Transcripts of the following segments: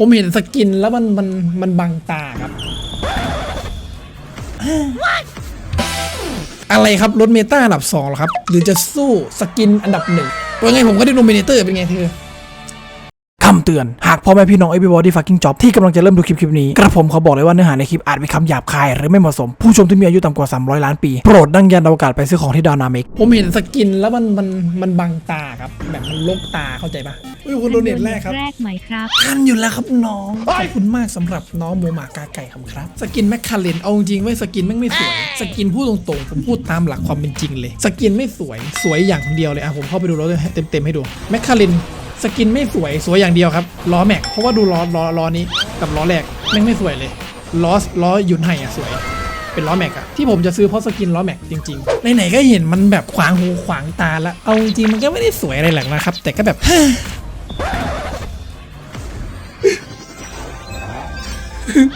ผมเห็นสกินแล้วมันมันมันบังตาครับ อะไรครับรถเมตาอันดับ2เหรอครับ หรือจะสู้สกินอันดับหนึ่งตัวไงผมก็ได้โนมิเนเตอร์เป็นไงเธอ คำเตือน หากพ่อแม่พี่น้อง everybody fucking job ที่กำลังจะเริ่มดูคลิปคลิปนี้ กระผมขอบอกเลยว่าเนื้อหาในคลิปอาจมีคำหยาบคาย หรือไม่เหมาะสม ผู้ชมที่มีอายุต่ำกว่า 300 ล้านปี โปรดดังยันอวกาศไปซื้อของที่ดาวนาเมกผมเห็นสกินแล้วมันมันมันบังตาครับ แบบมันลกตาเข้าใจปะอุ้ยคุณโดเนทแรกครับ แรกไหมครับ ทันอยู่แล้วครับน้องขอบคุณมากสำหรับน้องโมหมากาไก่ครับครับ สกินแมคคาเรนเอาจริงไว้ยสกินแม่งไม่สวย สกินพูดตรงๆผมพูดตามหลักความเป็นจริงเลย สกินไม่สวยสวยอย่างเดียวเลยอะผมเข้าไปดูแล้วเต็มๆให้ดูแมคคาเรน สกินไม่สวยสวยอย่างเดียวครับล้อแม็กเพราะว่าดูล้อล้อล้อนี้กับล้อแรกแม่ไม่สวยเลยล้อล้อยุนไห่อะสวย เป็นล้อแม็กอะที่ผมจะซื้อเพราะสกินล้อแม็กจริงๆไหนๆก็เห็นมันแบบขวางหูขวางตาล้วเอาจริงมันก็ไม่ได้สวยอะไรหรอกนะครับ แต่ก็แบบ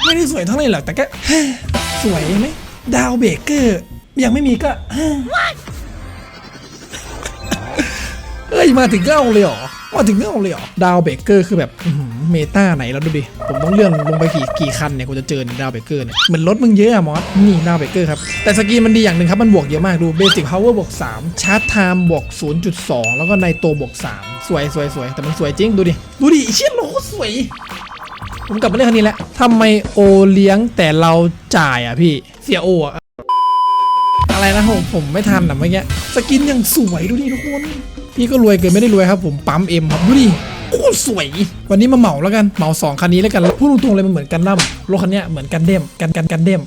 ไม่ได้สวยเท่าไหร่หรอกแต่ก็สวยไหมดาวเบเกอร์ยังไม่มีก็เอ้ยมาถึงก็เอาเลยเหรอ มาถึงก็เอาเลยเหรอดาวเบเกอร์คือแบบเมตาไหนแล้วดูดิ ผมต้องเลื่อนลงไปกี่กี่คันเนี่ยกูจะเจอเนี่ยดาวเบเกอร์เนี่ยเหมือนรถมึงเยอะอะมอสนี่ดาวเบเกอร์ครับแต่สกีนมันดีอย่างหนึ่งครับมันบวกเยอะมากดูเบสิกพาวเวอร์บวก3ชาร์จไทม์บวก 0.2 แล้วก็ในตัวบวก 3 สวยสวยสวยแต่มันสวยจริงดูดิ ดูดิเชี่ยโลสวย ผมกลับมาเรื่องคันนี้แล้วทำไมโอเลี้ยงแต่เราจ่ายอะพี่เสียโออะอะไรนะผมผมไม่ทันอะเมื่อกี้สกินยังสวยดูดิทุกคน พี่ก็รวยเกินไม่ได้รวยครับผมปั๊มเอ็มครับดูดิโคตรสวย วันนี้มาเหมาแล้วกันเหมาสองคันนี้แล้วกันพูดตรงๆเลยมันเหมือนกันดั้มรถคันนี้เหมือนกันเด้มกันกันกันเด้ม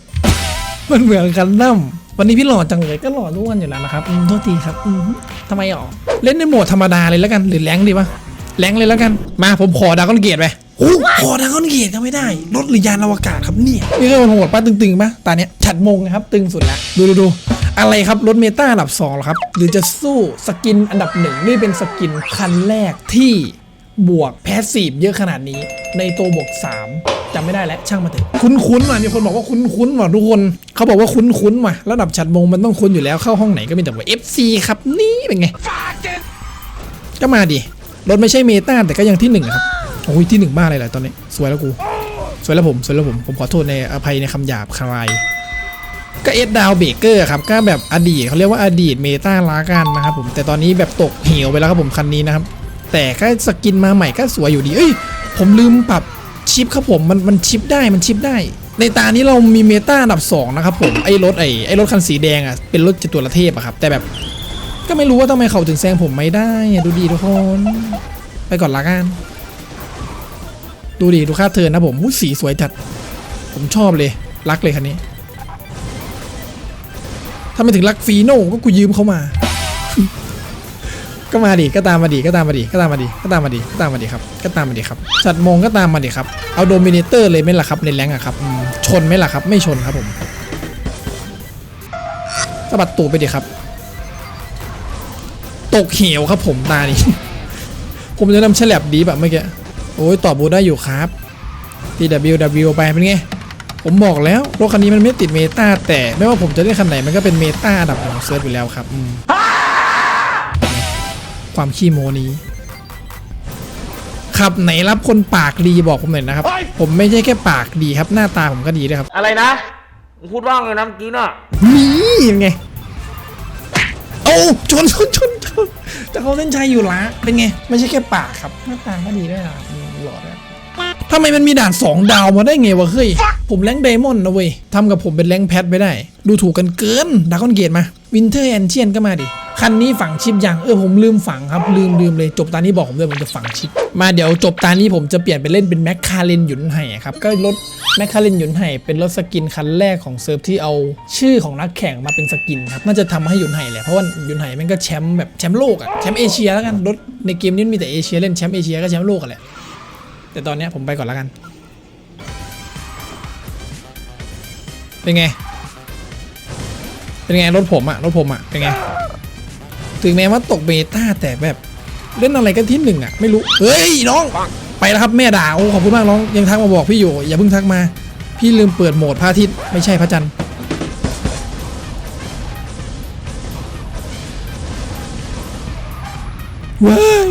มันเหมือนกันดั้มวันนี้พี่หล่อจังเลยก็หล่อทุกวันอยู่แล้วนะครับอืมโทษทีครับอืมทำไมหรอเล่นในโหมดธรรมดาเลยแล้วกันหรือแรงดีปะแรงเลยแล้วกันมาผมขอดาวก้อนเกตไปโอ้ขอดาวก้อนเกตก็ไม่ได้รถหรือยานอวกาศครับเนี่ยนี่ก็มันโหดป้าตึงๆปะตาเนี้ยฉัดมงนะครับตึงสุดละดูดูดู อะไรครับรถเมตาอันดับ2หรอครับ หรือจะสู้สกินอันดับหนึ่งนี่เป็นสกินคันแรกที่บวกแพสซีฟเยอะขนาดนี้ ในตัวบวก 3จำไม่ได้แล้วช่างมาเถอะคุ้นๆว่ะมีคนบอกว่าคุ้นๆว่ะทุกคนเขาบอกว่าคุ้นๆว่ะระดับฉัดมงมันต้องคุ้นอยู่แล้วเข้าห้องไหนก็มีแต่ว่า FC ครับนี่เป็นไงก็มาดิรถไม่ใช่เมตาแต่ก็ยังที่หนึ่งครับโอ้ยที่หนึ่งบ้าอะไรล่ะตอนนี้ สวยแล้วกู สวยแล้วผมสวยแล้วผมผมขอโทษในอภัยในคำหยาบคาย ก็เอ็ดดาวเบเกอร์ครับก็แบบอดีตเขาเรียกว่าอดีตเมตาลากันนะครับผมแต่ตอนนี้แบบตกเหวไปแล้วครับผมคันนี้นะครับ แต่ก็สกินมาใหม่ก็สวยอยู่ดี เอ้ย ผมลืมปรับชิปครับผมมันมันชิปได้มันชิปได้ ในตานี้เรามีเมตาอันดับสองนะครับผมไอ้รถไอ้ไอ้รถคันสีแดงอะเป็นรถจตุรเทพอะครับแต่แบบก็ไม่รู้ว่าทำไมเขาถึงแซงผมไม่ได้ดูดีทุกคน ไปก่อนละกันดูดิดูค่าเทินนะผมหูสีสวยจัด ผมชอบเลย รักเลยคันนี้ ถ้าไม่ถึงรักฟีโน่ก็กูยืมเขามา ก็มาดิก็ตามมาดิก็ตามมาดิก็ตามมาดิก็ตามมาดิก็ตามมาดิครับก็ตามมาดิครับจัดมงก็ตามมาดิครับเอาโดมิเนเตอร์เลยไหมล่ะครับในแรงอะครับชนไหมล่ะครับ ไม่ชนครับผมสะบัดตูไปดิครับ ตกเหวครับผมตานี้ผมจะนำแฉลบดีแบบเมื่อกี้โอ้ยตอบบูได้อยู่ครับ TWW ไปเป็นไง ผมบอกแล้วรถคันนี้มันไม่ติดเมตาแต่ไม่ว่าผมจะเล่นคันไหนมันก็เป็นเมตาอันดับหนึ่งของเซิร์ฟอยู่แล้วครับอืมความขี้โมนี้ขับไหนรับคนปากดีบอกผมหน่อยนะครับ ผมไม่ใช่แค่ปากดีครับ หน้าตาผมก็ดีด้วยครับ อะไรนะมึงพูดว่าไงนะเมื่อกี้น่ะนี่ยังไงโอ้ชนชนชนชนจะเขาเส้นชัยอยู่ละเป็นไง ไม่ใช่แค่ปากครับ หน้าตาก็ดีด้วยนะครับอืมหล่อด้วย ทำไมมันมีด่าน 2 ดาวมาได้ไงวะเฮ้ย ผมแรงไดมอนด์นะเว้ยทำกับผมเป็นแรงแพทไปได้ ดูถูกกันเกินดากอนเกตมาวินเทอร์แอนเชียนก็มาดิ คันนี้ฝังชิปยังเออผมลืมฝังครับ ลืมลืมเลย จบตานี้บอกผมด้วยผมจะฝังชิป มาเดี๋ยวจบตานี้ผมจะเปลี่ยนไปเล่นเป็นแมคคาเรนหยุนไห่ครับ ก็รถแมคคาเรนหยุนไห่เป็นรถสกินคันแรกของเซิร์ฟที่เอาชื่อของนักแข่งมาเป็นสกินครับน่าจะทำให้หยุนไห่แหละเพราะว่าหยุนไห่แม่งก็แชมป์แบบแชมป์โลกอะแชมป์เอเชียแล้วกันรถในเกมนี้มีแต่เอเชียเล่นแชมป์เอเชียก็แชมป์โลกกันแหละ แต่ตอนนี้ผมไปก่อนแล้วกัน เป็นไง เป็นไงรถผมอะรถผมอะเป็นไง ถึงแม้ว่าตกเบต้าแต่แบบเล่นอะไรกันที่หนึ่งอะไม่รู้ เฮ้ยน้อง ไปแล้วครับแม่ด่าโอ้ขอบคุณมากน้องยังทักมาบอกพี่อยู่อย่าเพิ่งทักมา พี่ลืมเปิดโหมดพระอาทิตย์ไม่ใช่พระจันทร์ว้าย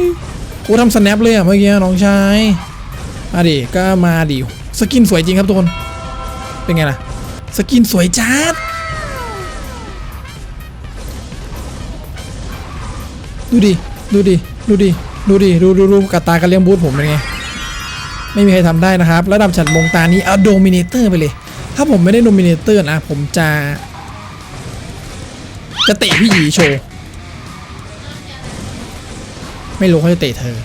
กูทำสแนปเลยอะเมื่อกี้น้องชาย มาดิก็มาดิสกินสวยจริงครับทุกคน เป็นไงล่ะ สกินสวยจัดดูดิ ดูดิ ดูดิ ดูดิ ดูดูดูกระตาการเลี้ยงบูธผมเป็นไง ไม่มีใครทำได้นะครับ ระดับฉัดมงตานี้เอาโดมิเนเตอร์ไปเลย ถ้าผมไม่ได้โดมิเนเตอร์นะ ผมจะ จะเตะพี่หยีโชว์ ไม่รู้เขาจะเตะเธอ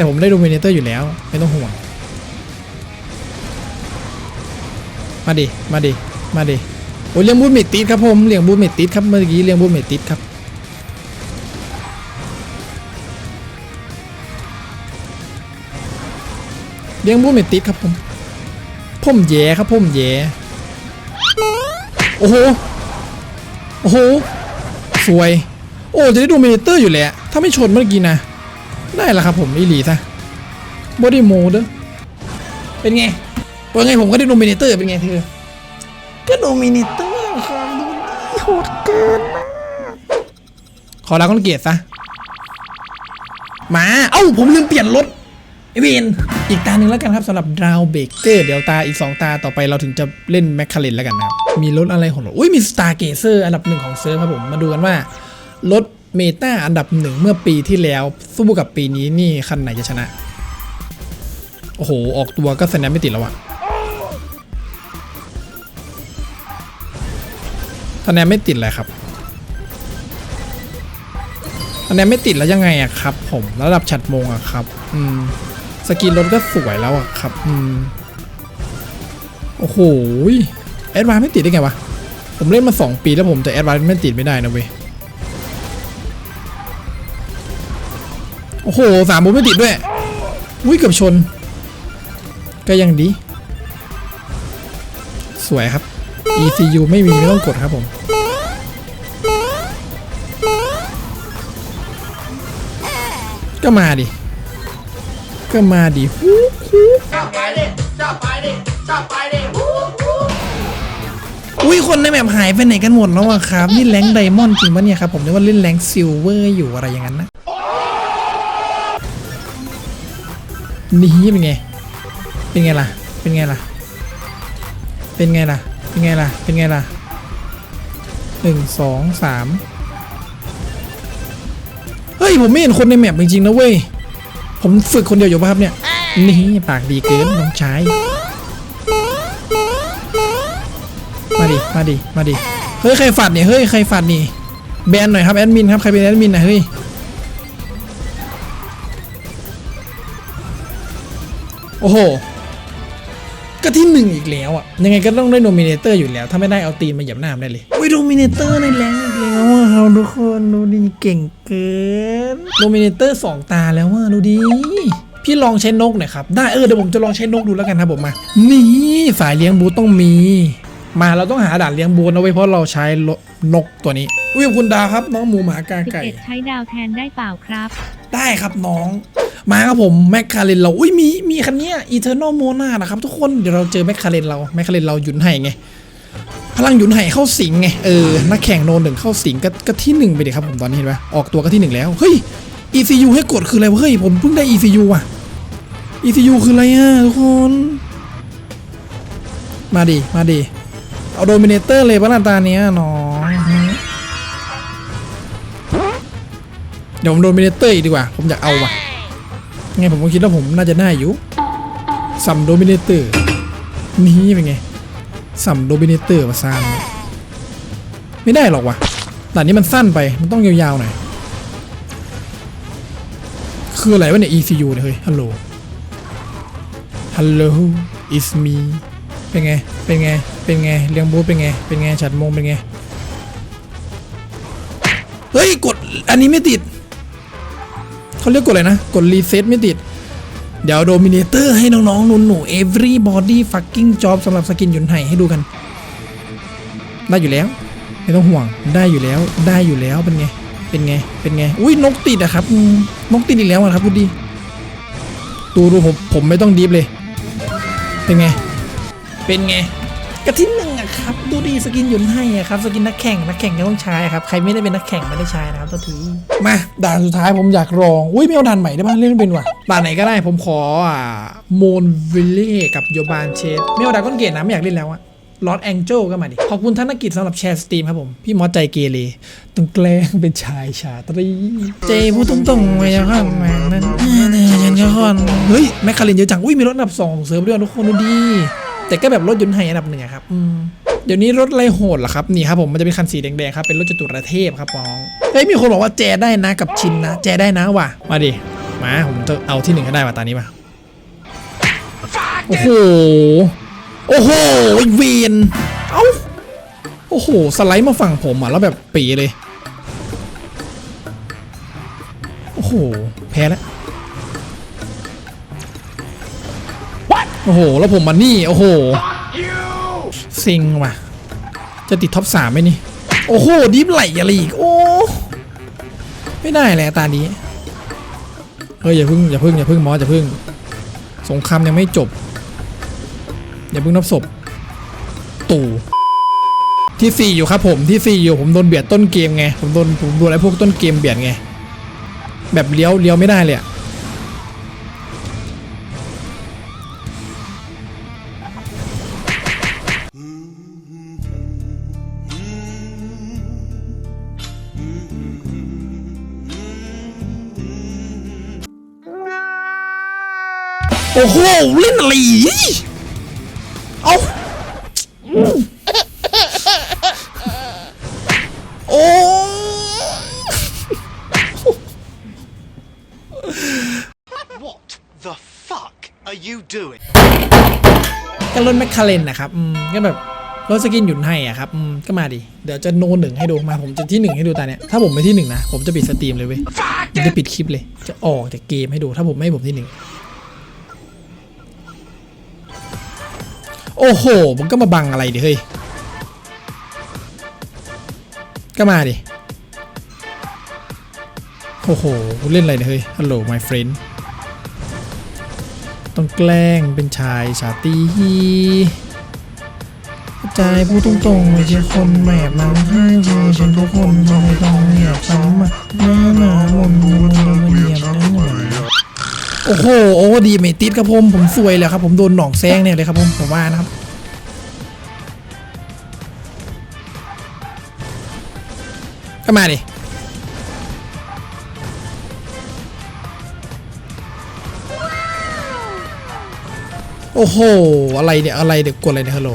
แต่ผมได้โดมิเนเตอร์อยู่แล้ว ไม่ต้องห่วง มาดิ มาดิ มาดิ โอ้เลี้ยงบูธเมดติดครับผมเลี้ยงบูธเมดติดครับเมื่อกี้เลี้ยงบูธเมดติดครับเลี้ยงบูธเมดติดครับผมพ่มแย่ครับพ่มแย่โอ้โห โอ้โห สวย โอ้ จะได้ดูเมเตอร์อยู่แหละ ถ้าไม่ชนเมื่อกี้นะ ได้ละครับผมอีหลีซะบอดี้โมเดอเป็นไงเป็นไงผมก็ได้โดมิเนเตอร์เป็นไงเธอ ก็โดมิเนเตอร์ครับดูดิโหดเกินนะขอลาคนเกียรติซะมาเอ้าผมลืมเปลี่ยนรถไอเวนอีกตาหนึ่งแล้วกันครับสำหรับดาวเบเกอร์เดี๋ยวตาอีก 2 ตาต่อไปเราถึงจะเล่นแมคคาเรนแล้วกันนะครับ มีรถอะไรของเราอุ้ยมีสตาร์เกเซอร์อันดับหนึ่งของเซิร์ฟครับผม มาดูกันว่ารถ เมตาอันดับหนึ่งเมื่อปีที่แล้วสู้กับปีนี้นี่คันไหนจะชนะ โอ้โห ออกตัวก็แสดงไม่ติดแล้วอะคะแนนไม่ติดเลยครับคะแนนไม่ติดแล้วยังไงอะครับ ผมระดับฉัดมงอะครับ อืม สกินรถก็สวยแล้วอะครับ อืม โอ้โหแอดวานไม่ติดได้ไงวะ ผมเล่นมา 2 ปีแล้วผมจะแอดวานไม่ติดไม่ได้นะเว้ย โอ้โหสามผมไม่ติดด้วยอุ้ยเกือบชน ก็ยังดี สวยครับ ECU ไม่มีไม่ต้องกดครับผม ก็มาดิ ก็มาดิฮู้ฮู้อุ้ยคนในแมปหายไปไหนกันหมดแล้วอะครับ นี่แรงค์ไดมอนด์จริงปะเนี่ยครับ ผมนึกว่าเล่นแรงค์ซิลเวอร์อยู่อะไรอย่างนั้นนะ นี่เป็นไง เป็นไงล่ะ เป็นไงล่ะ เป็นไงล่ะ เป็นไงล่ะ เป็นไงล่ะหนึ่งสองสามเฮ้ย ผมไม่เห็นคนในแมปจริงๆนะเว้ย ผมฝึกคนเดียวอยู่ป่ะครับเนี่ย นี่ปากดีเกินน้องชายมาดิ มาดิ มาดิ เฮ้ย ใครฝัดเนี่ย เฮ้ย ใครฝัดนี่ แบนหน่อยครับแอดมินครับ ใครเป็นแอดมินนะเฮ้ย โอ้โห ก็ที่หนึ่งอีกแล้วอะ ยังไงก็ต้องได้โนมิเนเตอร์อยู่แล้ว ถ้าไม่ได้เอาตีนมาเหยียบหน้ามันได้เลยอุ้ยโนมิเนเตอร์ในแรงอีกแล้วอะเอาทุกคนดูดีเก่งเกินโนมิเนเตอร์สองตาแล้วอะดูดีพี่ลองใช้นกหน่อยครับ ได้เออเดี๋ยวผมจะลองใช้นกดูแล้วกันครับผมมา นี่สายเลี้ยงบูต้องมี มาเราต้องหาด่านเลี้ยงบูนะเว้ยเพราะเราใช้นกตัวนี้อุ้ยขอบคุณดาวครับ น้องหมูหมากาไก่11ใช้ดาวแทนได้เปล่าครับ ได้ครับน้อง มาครับผมแมคคาเรนเราอุ้ยมีมีคันนี้อีเทอร์นอลโมนานะครับทุกคนเดี๋ยวเราเจอแมคคาเรนเราแมคคาเรนเราหยุนไห่ไงพลังหยุนไห่เข้าสิงไงเออนักแข่งโนนหนึ่งเข้าสิงก็ก็ที่หนึ่งไปดิครับผมตอนนี้เห็นปะออกตัวก็ที่หนึ่งแล้วเฮ้ย ECU ให้กดคืออะไรเฮ้ยผมเพิ่งได้ ECU อะ ECU คืออะไรอะทุกคนมาดิมาดิเอาโดมิเนเตอร์เลยปะหน้าตาเนี้ยน้องเดี๋ยวผมโดมิเนเตอร์อีกดีกว่า ผมอยากเอาว่ะ ไงผมก็คิดว่าผมน่าจะได้อยู่ซัมโดมิเนเตอร์นี่เป็นไงซัมโดมิเนเตอร์มาสร้างไม่ได้หรอกว่ะด่นนี้มันสั้นไปมันต้องยาวๆหน่อยคืออะไรวะเนี่ย ECU เนี่ยเฮ้ยฮัลโหลฮัลโหล is me เป็นไง เป็นไง เป็นไง เลี้ยงบูธเป็นไง เป็นไง ฉัดมงเป็นไง เฮ้ย กด อันนี้ไม่ติด เขาเรียกกดอะไรนะ กดรีเซ็ตไม่ติด เดี๋ยวโดมิเนเตอร์ให้น้องๆหนูๆ everybody fucking job สำหรับสกินหยุนไห่ให้ดูกัน ได้อยู่แล้ว ไม่ต้องห่วงได้อยู่แล้วได้อยู่แล้วเป็นไง เป็นไง เป็นไง อุ้ยนกติดอะครับ นกติดอีกแล้วอะครับดูดิดูดูผมผมไม่ต้องดีฟเลย เป็นไง เป็นไงกระที่หนึ่งอะ คครับ ดูดีสกินหยุนให้อะครับสกินนักแข่งนักแข่งก็ต้องใช้ครับใครไม่ได้เป็นนักแข่งไม่ได้ใช้นะครับตัวทีมาด่านสุดท้ายผมอยากลองอุ้ยไม่เอาด่านใหม่ได้ป่ะเล่นไม่เป็นว่ะด่านไหนก็ได้ผมขออ่าโมนวิลเล่กับโยบานเชสไม่เอาด่านก้อนเกตนะไม่อยากเล่นแล้วอะลอ d แองเจลก็มาดิ ขอบคุณธนกิจสำหรับแชร์สตรีมครับผม พี่มอสใจเกเรต้องแกล้งเป็นชายชาตรี เจพูดตรงๆไว้ยังข้างแม่นั้นฉันก็คนเฮ้ย แมคคาเรนเยอะจัง อุ้ย มีรถอันดับสองเสริมด้วยทุกคนดูดี แต่ก็แบบรถยนต์ไฮอันดับหนึ่งอะครับ อืม เดี๋ยวนี้รถไรโหดเหรอครับนี่ครับผมมันจะเป็นคันสีแดงๆครับเป็นรถจตุรเทพครับน้องเฮ้ยมีคนบอกว่าแจได้นะกับชินนะ แจได้นะว่ะมาดิมาผมจะเอาที่หนึ่งให้ได้ว่ะตอนนี้มาโอ้โหโอ้โหไอ้เวนเอ้าโอ้โหสไลด์มาฝั่งผมอะแล้วแบบปีเลยโอ้โหแพ้แล้วโอ้โห แล้วผมมานี่ โอ้โห ซิงว่ะ จะติดท็อปสามไหมนี่ โอ้โหดิฟไหลอะไรอีก โอ้ ไม่ได้แหละตานี้เฮ้ยอย่าพึ่งอย่าพึ่งอย่าพึ่งมอสอย่าพึ่ง สงครามยังไม่จบ อย่าพิ่งนับศพ ตู่ที่สี่อยู่ครับผมที่สี่อยู่ผมโดนเบียดต้นเกมไงผมโดนผมโดนไอ้พวกต้นเกมเบียดไงแบบเลี้ยวเลี้ยวไม่ได้เลยอะ อ้โหเล่นอะไรอีกเอาโอ้ What the fuck are you doing? ก็รถแมคคาเรนนะครับอืมก็แบบรถสกินหยุนให้อะครับอืมก็มาดิ เดี๋ยวจะโนหนึ่งให้ดูมา ผมจะที่หนึ่งให้ดูตาเนี้ยถ้าผมไม่ที่หนึ่งนะ ผมจะปิดสตรีมเลยเว้ยผมจะปิดคลิปเลย จะออกจากเกมให้ดู ถ้าผมไม่ให้ผมที่หนึ่ง โอ้โห มันก็มาบังอะไรดิเฮ้ย ก็มาดิ โอ้โหเล่นอะไรเนี่ยเฮ้ย ฮัลโหล my friend ต้องแกล้งเป็นชายชาตรีใจพูดตรงๆไม่ใช่คนแบบนั้นให้คือฉันทุกคนทำไม่ต้องเงียบซ้ำอะหน้าหนามนมุนเงียบนั่น โอ้โหโอ้ดีไม่ติดครับผมผมซวยแล้วครับผมโดนหนองแซงเนี่ยเลยครับผมผมว่านะครับก็มาดิโอ้โห อะไรเนี่ย อะไรเด็กกดอะไรเนี่ยฮัลโหล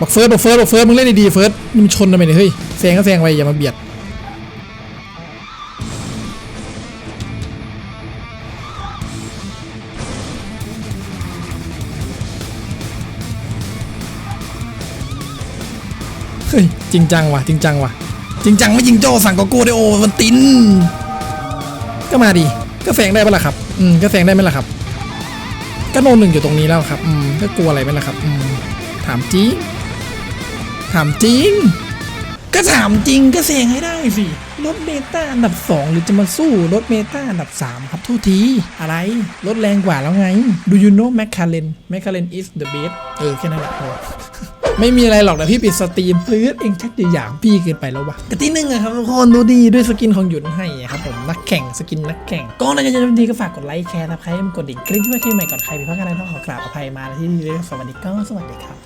บักเฟิร์สบักเฟิร์สบักเฟิร์สมึงเล่นดีๆเฟิร์สนี่มันชนทำไมเนี่ยเฮ้ยแซงก็แซงไปอย่ามาเบียด เฮ้ยจริงจังว่ะจริงจังว่ะจริงจังไม่ยิงโจสั่งโกโก้ได้โอมันตินก็มาดิก็แซงได้ปะล่ะครับอืมก็แซงได้ไหมล่ะครับก็โนหนึ่งอยู่ตรงนี้แล้วครับอืมก็กลัวอะไรไหมล่ะครับอืมถามจริงถามจริง ก็ถามจริงก็แซงให้ได้สิรถเมตาอันดับ 2 หรือจะมาสู้รถเมตาอันดับ 3 ครับทุกที อะไรรถแรงกว่าแล้วไง Do you know McLaren McLaren is the best เออ แค่นั้นแหละพอ ไม่มีอะไรหรอกนะพี่ปิดสตรีมเฮ้ยเองชักจะอยางพี่เกินไปแล้ววะกที่หนึ่งอะครับทุกคนดูดีด้วยสกินของหยุนให้ครับผมนักแข่งสกินนักแข่งก็น่าจะดีก็ฝากกดไลค์แชร์นะใครให้มันกดดิ่งกริ๊งช่วยใครใหม่ก่อนใครพิพากอะไรต้องขอกราบอภัยมาที่นี่เลยสวัสดีก็สวัสดีครับ